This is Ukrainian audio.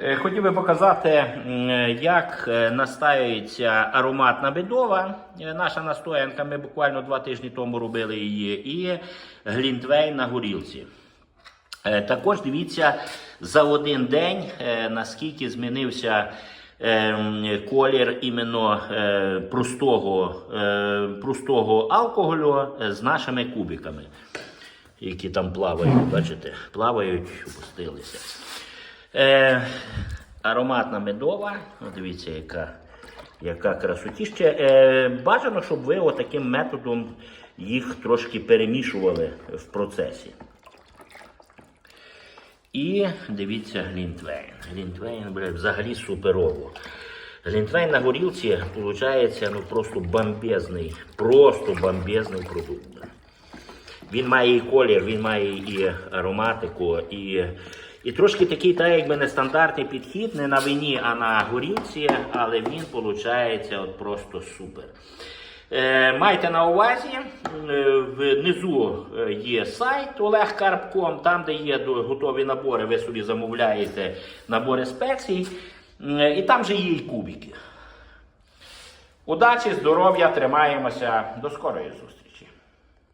Е, Хотів би показати, як е, настаюється ароматна медова. Е, Наша настоянка, ми буквально два тижні тому робили її, і глінтвейн на горілці. Також дивіться за один день, наскільки змінився е, колір іменно простого, простого алкоголю з нашими кубиками, які там плавають, бачите, плавають, опустилися. Е, ароматна медова, дивіться, яка, яка красотіща. Е, бажано, щоб ви отаким методом їх трошки перемішували в процесі. І дивіться Глінтвейн. Глінтвейн, бля, взагалі суперово. Глінтвейн на горілці виходить ну, просто бомбезний, просто бомбезний продукт. Він має і колір, він має і ароматику, і, і трошки такий, так якби нестандартний підхід, не на вині, а на горілці, але він виходить от просто супер. Е, майте на увазі, е, внизу е, є сайт Олег там, де є готові набори, ви собі замовляєте набори спецій, і там же є і кубики. Удачі, здоров'я, тримаємося. До скорої зустрічі.